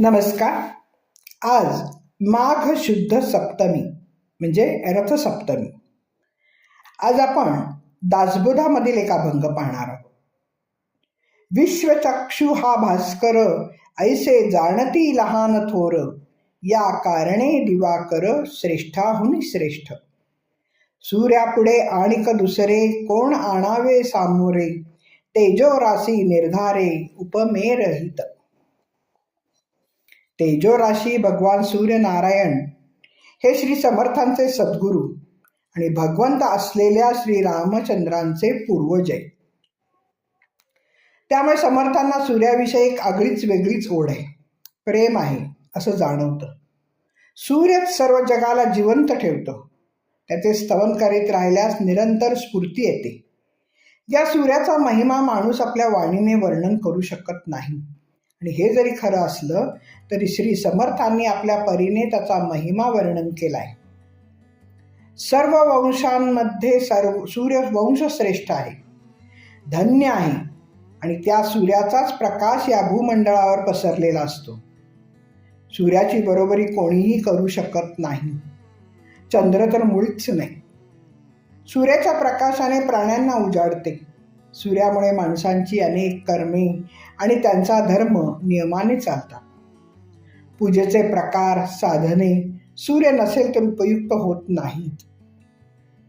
नमस्कार. आज माघ शुद्ध सप्तमी म्हणजे रथसप्तमी. आज आपण दासबोधामधील एक अभंग पाहणार आहोत. विश्वचक्षु हा भास्कर ऐसे जाणती लहान थोर या कारणे दिवाकर श्रेष्ठाहून श्रेष्ठ. सूर्यापुढे आणिक दुसरे कोण आणावे सामोरे तेजो राशी निर्धारे तेजो तेजोराशी भगवान सूर्यनारायण हे श्री समर्थांचे सद्गुरू आणि भगवंत असलेल्या श्री रामचंद्रांचे पूर्वज आहे त्यामुळे समर्थांना सूर्याविषयी एक आगळीच वेगळीच ओढ आहे. प्रेम आहे असं जाणवतं. सूर्यच सर्व जगाला जिवंत ठेवतो. त्याचे स्तवन करीत राहिल्यास निरंतर स्फूर्ती येते. या सूर्याचा महिमा माणूस आपल्या वाणीने वर्णन करू शकत नाही. आणि हे जरी खरं असलं तरी श्री समर्थांनी आपल्या परीने त्याचा महिमा वर्णन केलाय. सर्व वंशांमध्ये सर्व सूर्य वंशश्रेष्ठ आहे. धन्य आहे. आणि त्या सूर्याचाच प्रकाश या भूमंडळावर पसरलेला असतो. सूर्याची बरोबरी कोणीही करू शकत नाही. चंद्र तर मुळीच नाही. सूर्याच्या प्रकाशाने प्राण्यांना उजाडते. सूर्यामुळे माणसांची अनेक कर्मे आणि त्यांचा धर्म नियमाने चालतात. पूजेचे प्रकार साधने सूर्य नसेल तर उपयुक्त होत नाहीत.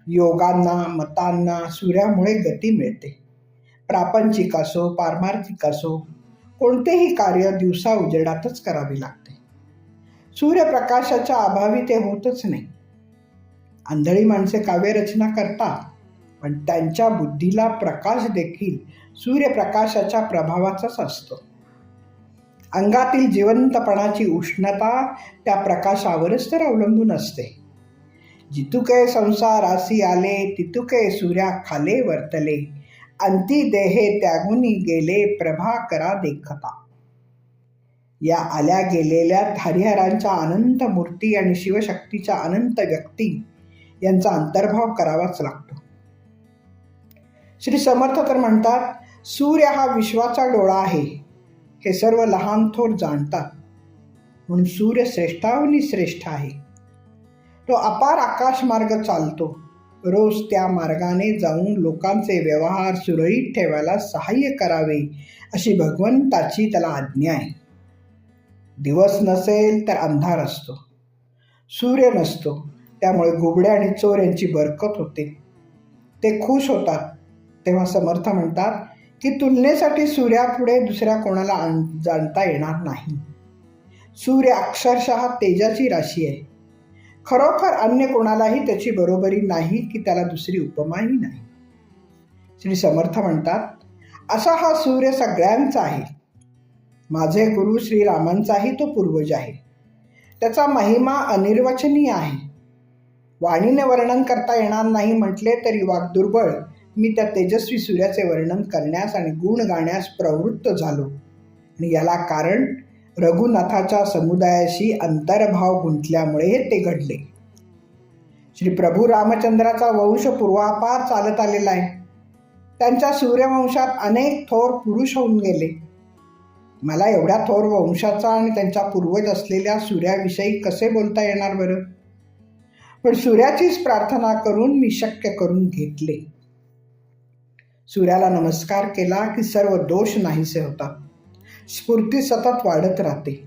योगांना मतांना सूर्यामुळे गती मिळते. प्रापंचिक असो पारमार्थिक असो कोणतेही कार्य दिवसा उजेडातच करावे लागते. सूर्यप्रकाशाच्या अभावी ते होतच नाही. आंधळी माणसे काव्यरचना करतात. पण त्यांच्या बुद्धीला प्रकाश देखील सूर्यप्रकाशाच्या प्रभावाचाच असतो. अंगातील जिवंतपणाची उष्णता त्या प्रकाशावरच तर अवलंबून असते. जितुके संसार आसी आले तितुके सूर्या खाले वर्तले. अंती देहे त्यागुनी गेले प्रभा करा देखता. या आल्या गेलेल्या हरिहरांच्या अनंत मूर्ती आणि शिवशक्तीच्या अनंत व्यक्ती यांचा अंतर्भाव करावाच लागतो. श्री समर्थ तर म्हणतात सूर्य हा विश्वाचा डोळा आहे. हे सर्व लहान थोर जाणतात. म्हणून सूर्य श्रेष्ठावनी श्रेष्ठ आहे. तो अपार आकाश मार्ग चालतो. रोज त्या मार्गाने जाऊन लोकांचे व्यवहार सुरळीत ठेवायला सहाय्य करावे अशी भगवंताची त्याला आज्ञा आहे. दिवस नसेल तर अंधार असतो. सूर्य नसतो. त्यामुळे घुबड्या आणि चोर यांची बरकत होते. ते खुश होतात. तेव्हा समर्थ म्हणतात की तुलनेसाठी सूर्यापुढे दुसऱ्या कोणाला आण जाणता येणार नाही. सूर्य अक्षरशः तेजाची राशी आहे. खरोखर अन्य कोणालाही त्याची बरोबरी नाही की त्याला दुसरी उपमाही नाही. श्री समर्थ म्हणतात असा हा सूर्य सगळ्यांचा आहे. माझे गुरु श्रीरामांचाही तो पूर्वज आहे. त्याचा महिमा अनिर्वचनीय आहे. वाणीने वर्णन करता येणार नाही म्हटले तरी वागदुर्बळ मी त्या तेजस्वी सूर्याचे वर्णन करण्यास आणि गुण गाण्यास प्रवृत्त झालो. आणि याला कारण रघुनाथाच्या समुदायाशी अंतर्भाव गुंतल्यामुळे हे ते घडले. श्री प्रभू रामचंद्राचा वंश पूर्वापार चालत आलेला आहे. त्यांच्या सूर्यवंशात अनेक थोर पुरुष होऊन गेले. मला एवढ्या थोर वंशाचा आणि त्यांच्या पूर्वज असलेल्या सूर्याविषयी कसे बोलता येणार बरं? पण सूर्याचीच प्रार्थना करून मी शक्य करून घेतले. सूर्याला नमस्कार केला की सर्व दोष नाहीसे होतात. स्फूर्ती सतत वाढत राहते.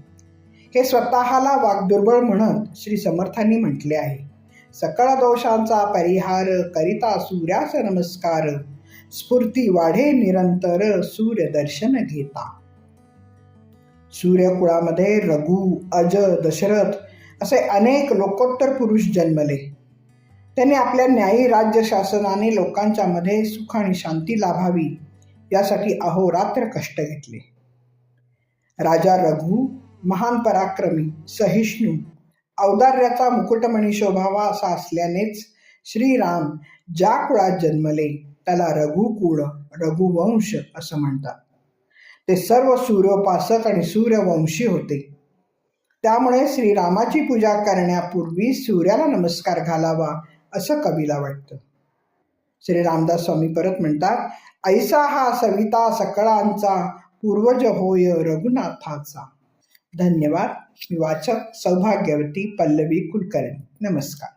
हे स्वतःला वागदुर्बळ म्हणत श्री समर्थांनी म्हटले आहे. सकळ दोषांचा परिहार करिता सूर्यास नमस्कार. स्फूर्ती वाढे निरंतर सूर्यदर्शन घेता. सूर्यकुळामध्ये रघु अज दशरथ असे अनेक लोकोत्तर पुरुष जन्मले. त्यांनी आपल्या न्यायी राज्य शासनाने लोकांच्या मध्ये सुख आणि शांती लाभावी यासाठी अहोरात्र कष्ट घेतले. राजा रघु महान पराक्रमी सहिष्णू औदार्याचा मुकुटमणी शोभावा असा असल्यानेच श्रीराम ज्या कुळात जन्मले त्याला रघुकुळ रघुवंश असं म्हणतात. ते सर्व सूर्योपासक आणि सूर्यवंशी होते. त्यामुळे श्रीरामाची पूजा करण्यापूर्वी सूर्याला नमस्कार घालावा असं कवीला वाटतं. श्री रामदास स्वामी परत म्हणतात ऐसा हा सविता सकळांचा पूर्वज होय रघुनाथाचा. धन्यवाद. मी वाचक सौभाग्यवती पल्लवी कुलकर्णी. नमस्कार.